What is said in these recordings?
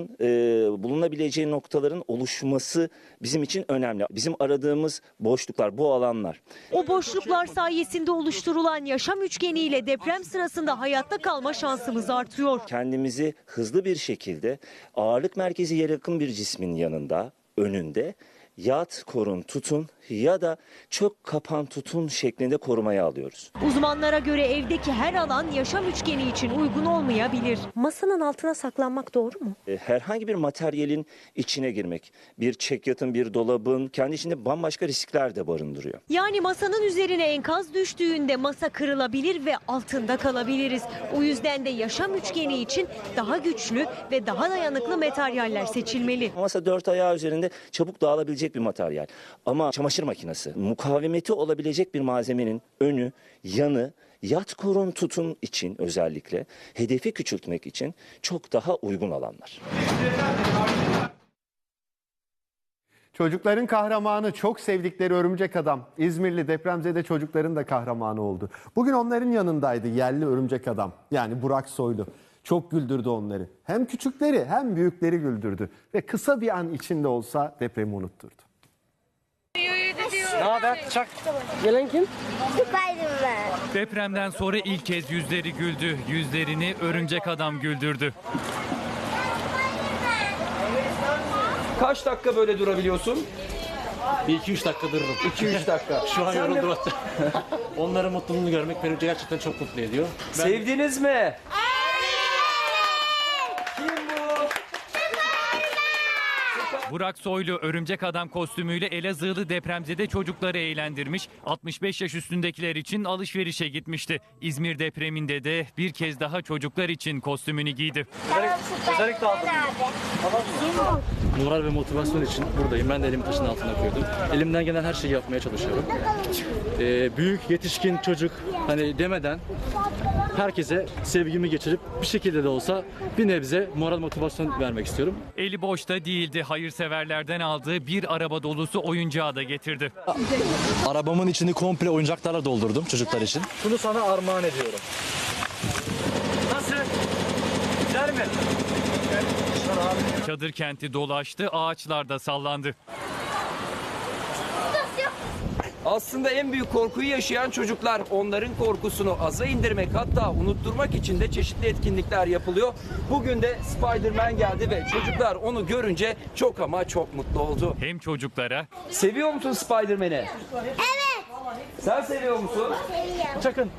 e, bulunabileceği noktaların oluşması bizim için önemli. Bizim aradığımız boşluklar, bu alanlar. O boşluklar sayesinde oluşturulan yaşam üçgeniyle deprem sırasında hayatta kalma şansımız artıyor. Kendimizi hızlı bir şekilde ağırlık merkezi yere yakın bir cismin yanında, önünde yat, korun, tutun ya da çök, kapan, tutun şeklinde korumaya alıyoruz. Uzmanlara göre evdeki her alan yaşam üçgeni için uygun olmayabilir. Masanın altına saklanmak doğru mu? E, herhangi bir materyalin içine girmek, bir çekyatın, bir dolabın kendi içinde bambaşka riskler de barındırıyor. Yani masanın üzerine enkaz düştüğünde masa kırılabilir ve altında kalabiliriz. O yüzden de yaşam üçgeni için daha güçlü ve daha dayanıklı materyaller seçilmeli. Masa dört ayağı üzerinde çabuk dağılabilecek bir materyal. Ama çamaşır makinesi mukavemeti olabilecek bir malzemenin önü, yanı, yat korun tutun için özellikle hedefi küçültmek için çok daha uygun alanlar. Çocukların kahramanı çok sevdikleri örümcek adam. İzmirli depremzede çocukların da kahramanı oldu. Bugün onların yanındaydı yerli örümcek adam. Yani Burak Soylu. Çok güldürdü onları. Hem küçükleri hem büyükleri güldürdü. Ve kısa bir an içinde olsa depremi unutturdu. Spiderman. Depremden sonra ilk kez yüzleri güldü. Yüzlerini örümcek adam güldürdü. Kaç dakika böyle durabiliyorsun? Bir iki üç dakika dururum. 2-3 dakika. Şu an yoruldum hatta. Onların mutluluğunu görmek beni gerçekten çok mutlu ediyor. Sevdiniz mi? Burak Soylu örümcek adam kostümüyle Elazığlı depremzede çocukları eğlendirmiş. 65 yaş üstündekiler için alışverişe gitmişti. İzmir depreminde de bir kez daha çocuklar için kostümünü giydi. Özellikle. Moral ve motivasyon için buradayım. Ben de elimi taşın altına koydum. Elimden gelen her şeyi yapmaya çalışıyorum. Ee, büyük, yetişkin, çocuk hani demeden herkese sevgimi geçirip bir şekilde de olsa bir nebze moral motivasyon vermek istiyorum. Eli boşta değildi. Hayırseverlerden aldığı bir araba dolusu oyuncağı da getirdi. Arabamın içini komple oyuncaklarla doldurdum çocuklar için. Bunu sana armağan ediyorum. Nasıl? Güzel mi? Çadır kenti dolaştı, ağaçlar da sallandı. Aslında en büyük korkuyu yaşayan çocuklar. Onların korkusunu aza indirmek hatta unutturmak için de çeşitli etkinlikler yapılıyor. Bugün de Spider-Man geldi ve çocuklar onu görünce çok ama çok mutlu oldu. Hem çocuklara Seviyor musun Spider-Man'i? Evet. Sen seviyor musun? Çakın.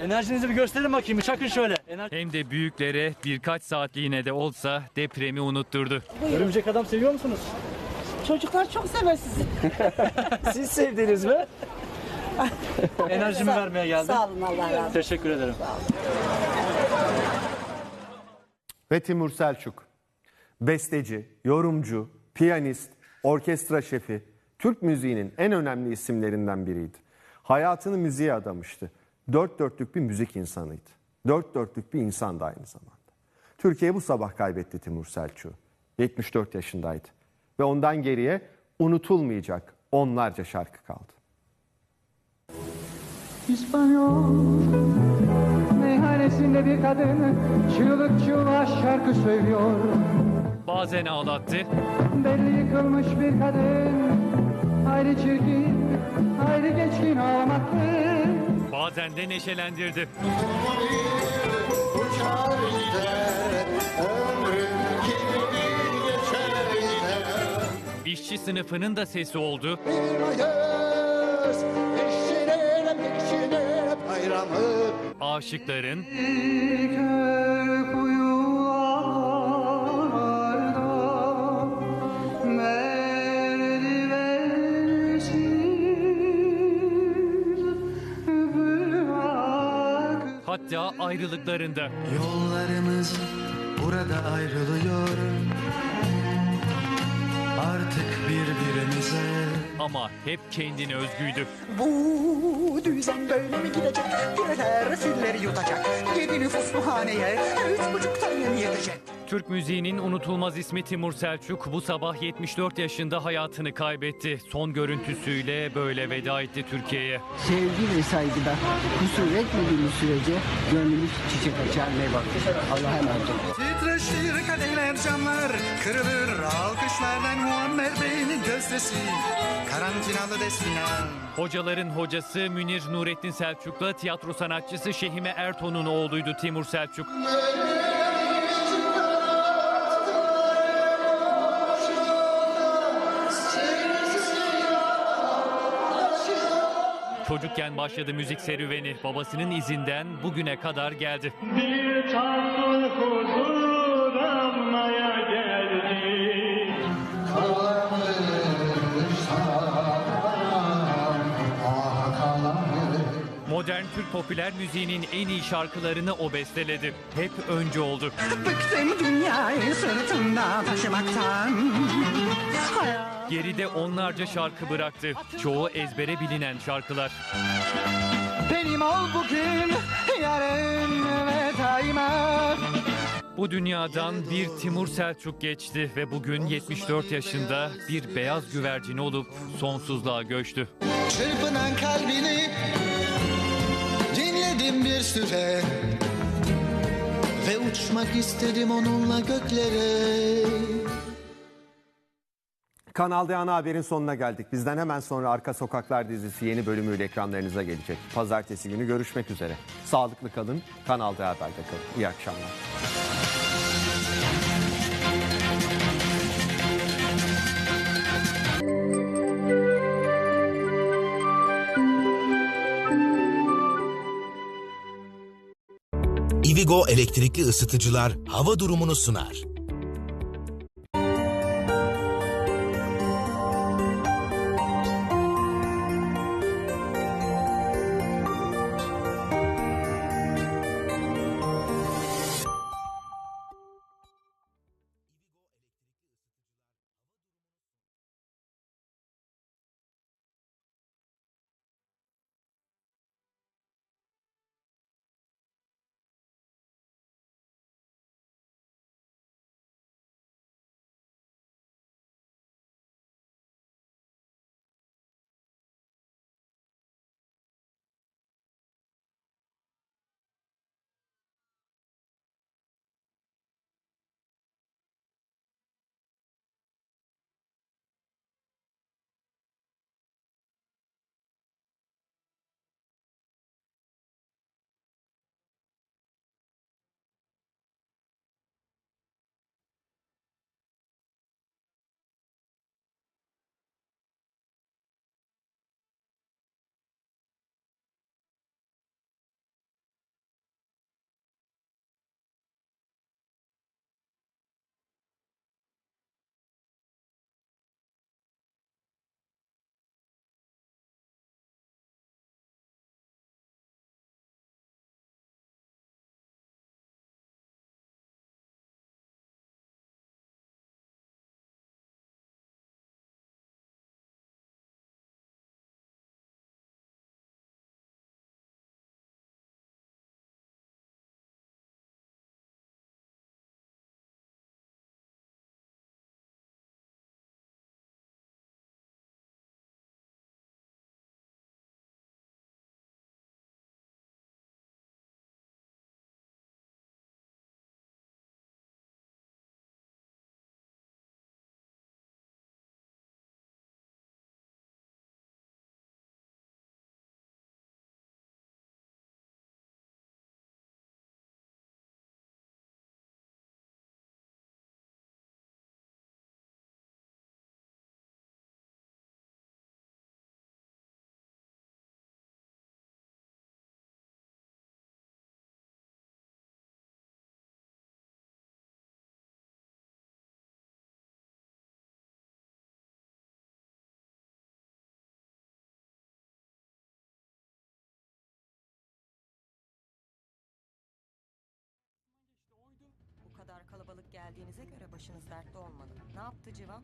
Enerjinizi bir gösterin bakayım. bir Çakın şöyle. Ener- hem de büyüklere birkaç saatliğine de olsa depremi unutturdu. Örümcek adam seviyor musunuz? Çocuklar çok sever sizi. Siz sevdiniz mi? Enerjimi vermeye geldim. Sağ olun Allah razı olsun. Teşekkür ederim. Ve Timur Selçuk. Besteci, yorumcu, piyanist, orkestra şefi, Türk müziğinin en önemli isimlerinden biriydi. Hayatını müziğe adamıştı. Dört dörtlük bir müzik insanıydı. Dört dörtlük bir insandı aynı zamanda. Türkiye bu sabah kaybetti Timur Selçuk'u. 74 yaşındaydı. Ve ondan geriye unutulmayacak onlarca şarkı kaldı. İspanyol meyhanesinde bir kadın çığlık çığlığa şarkı söylüyor. Bazen ağlattı, Belli yıkılmış bir kadın ayrı çirkin, ayrı geçkin ağlamaklı. bazen de neşelendirdi. İşçi sınıfının da sesi oldu. Aşıkların, merdivensiz bırak. hatta ayrılıklarında. Yollarımız burada ayrılıyor Artık birbirimize Ama hep kendine özgüydü. Bu düzen böyle mi gidecek? Pireler filleri yutacak. Yedi nüfuslu haneye üç buçuk tane mi yetecek? Türk müziğinin unutulmaz ismi Timur Selçuk bu sabah 74 yaşında hayatını kaybetti. Son görüntüsüyle böyle veda etti Türkiye'ye. Sevgi ve saygıda kusur etmediğimiz sürece gönlümüz çiçek açar meyve. Allah'a emanet olun. Titreşir kadeler camlar kırılır alkışlardan Muammer Bey'in gözdesi Karantinalı destina Hocaların hocası Münir Nurettin Selçuk'la tiyatro sanatçısı Şehime Erton'un oğluydu Timur Selçuk. Çocukken başladı müzik serüveni. Babasının izinden bugüne kadar geldi. Modern Türk popüler müziğinin en iyi şarkılarını o besteledi. Hep önce oldu. Bıktım dünyayı sırtımda taşımaktan Geride onlarca şarkı bıraktı. Çoğu ezbere bilinen şarkılar. benim ol bugün yarın ve daima Bu dünyadan bir Timur Selçuk geçti ve bugün 74 yaşında bir beyaz güvercin olup sonsuzluğa göçtü. Çırpınan kalbini bir süre Ve uçmak istedim onunla göklere Kanal D ana haberin sonuna geldik. Bizden hemen sonra Arka Sokaklar dizisi yeni bölümüyle ekranlarınıza gelecek. Pazartesi günü görüşmek üzere. Sağlıklı kalın, Kanal D Haber'de kalın. İyi akşamlar. Ivigo elektrikli ısıtıcılar hava durumunu sunar. Geldiğinize göre başınız dertte olmalı. Ne yaptı Civan?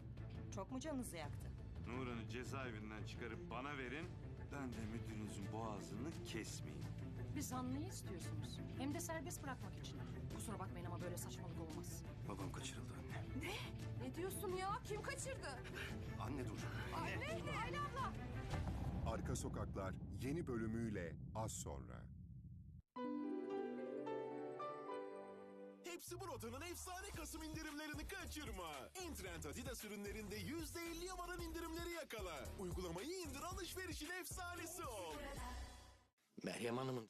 Çok mu canınızı yaktı? Nuran'ı cezaevinden çıkarıp bana verin. Ben de müdürünüzün boğazını kesmeyeyim. Bir zanlıyı istiyorsunuz. Hem de serbest bırakmak için. Kusura bakmayın ama böyle saçmalık olmaz. Babam kaçırıldı anne. Ne diyorsun ya? Kim kaçırdı? Anne dur. Anne, Ayla abla. Arka Sokaklar yeni bölümüyle az sonra. Burada'nın efsane Kasım indirimlerini kaçırma. Entrend Adidas ürünlerinde %50'ye varan indirimleri yakala. Uygulamayı indir alışverişin efsanesi ol. Meryem Hanım'ın